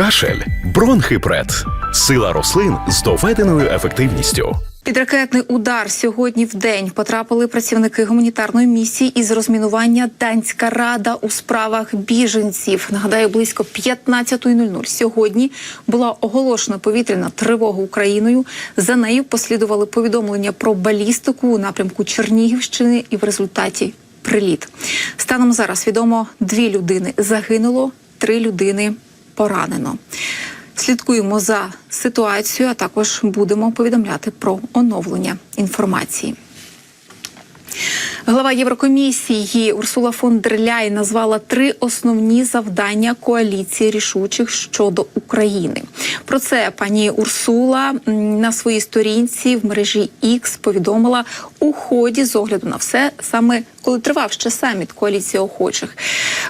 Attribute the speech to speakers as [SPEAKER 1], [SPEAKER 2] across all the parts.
[SPEAKER 1] Кашель, бронхипред, сила рослин з доведеною ефективністю.
[SPEAKER 2] Під ракетний удар сьогодні в день потрапили працівники гуманітарної місії із розмінування Данська рада у справах біженців. Нагадаю, близько 15.00 сьогодні була оголошена повітряна тривога Україною. За нею послідували повідомлення про балістику у напрямку Чернігівщини, і в результаті приліт. Станом зараз відомо дві людини загинуло, три людини поранено. Слідкуємо за ситуацією, а також будемо повідомляти про оновлення інформації. Глава Єврокомісії Урсула фон дер Ляйн назвала три основні завдання коаліції рішучих щодо України. Про це пані Урсула на своїй сторінці в мережі X повідомила у ході з огляду на все саме коли тривав ще саміт коаліції охочих.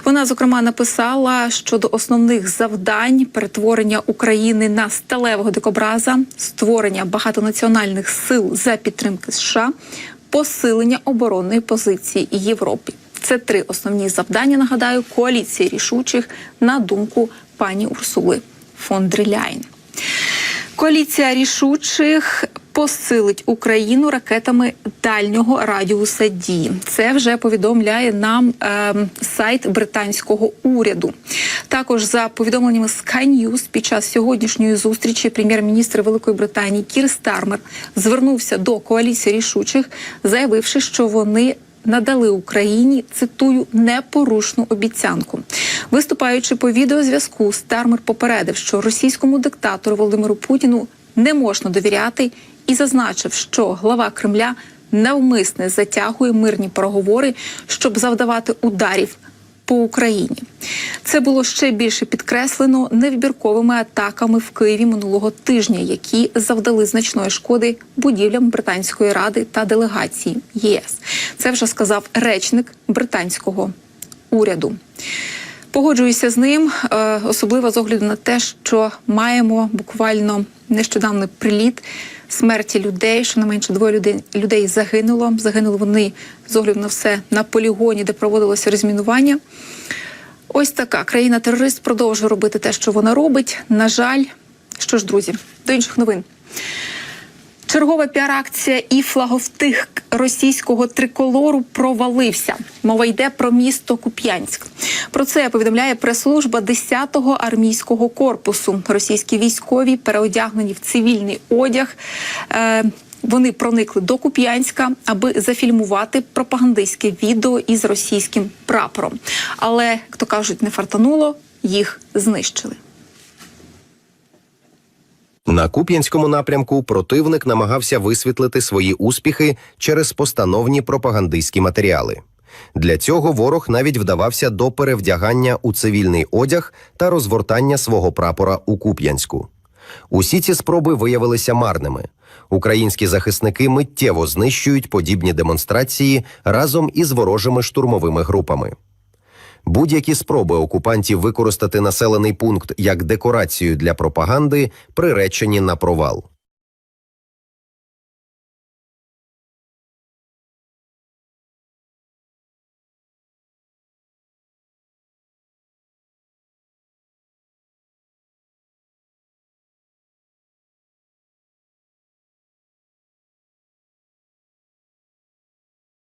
[SPEAKER 2] Вона зокрема написала щодо основних завдань перетворення України на сталевого дикобраза, створення багатонаціональних сил за підтримки США посилення оборонної позиції Європи. Це три основні завдання. Нагадаю, коаліції рішучих на думку пані Урсули фон Дріляйн. Коаліція рішучих посилить Україну ракетами дальнього радіуса дії. Це вже повідомляє нам е, сайт британського уряду. Також за повідомленнями Sky News під час сьогоднішньої зустрічі прем'єр-міністр Великої Британії Кір Стармер звернувся до коаліції рішучих, заявивши, що вони надали Україні цитую непорушну обіцянку. Виступаючи по відеозв'язку, Стармер попередив, що російському диктатору Володимиру Путіну не можна довіряти, і зазначив, що глава Кремля навмисне затягує мирні переговори, щоб завдавати ударів по Україні. Це було ще більше підкреслено невибірковими атаками в Києві минулого тижня, які завдали значної шкоди будівлям британської ради та делегації ЄС. Це вже сказав речник британського уряду. Погоджуюся з ним, е, особливо з огляду на те, що маємо буквально нещодавно приліт смерті людей. Щонайменше двоє людей, людей загинуло. Загинули вони з огляду на все на полігоні, де проводилося розмінування. Ось така країна-терорист продовжує робити те, що вона робить. На жаль, що ж, друзі, до інших новин. Чергова піар-акція і флаговтих російського триколору провалився. Мова йде про місто Куп'янськ. Про це повідомляє прес-служба 10-го армійського корпусу. Російські військові переодягнені в цивільний одяг. Е, вони проникли до Куп'янська, аби зафільмувати пропагандистське відео із російським прапором. Але, як то кажуть, не фартануло, їх знищили.
[SPEAKER 3] На Куп'янському напрямку противник намагався висвітлити свої успіхи через постановні пропагандистські матеріали. Для цього ворог навіть вдавався до перевдягання у цивільний одяг та розгортання свого прапора у Куп'янську. Усі ці спроби виявилися марними. Українські захисники миттєво знищують подібні демонстрації разом із ворожими штурмовими групами. Будь-які спроби окупантів використати населений пункт як декорацію для пропаганди приречені на провал.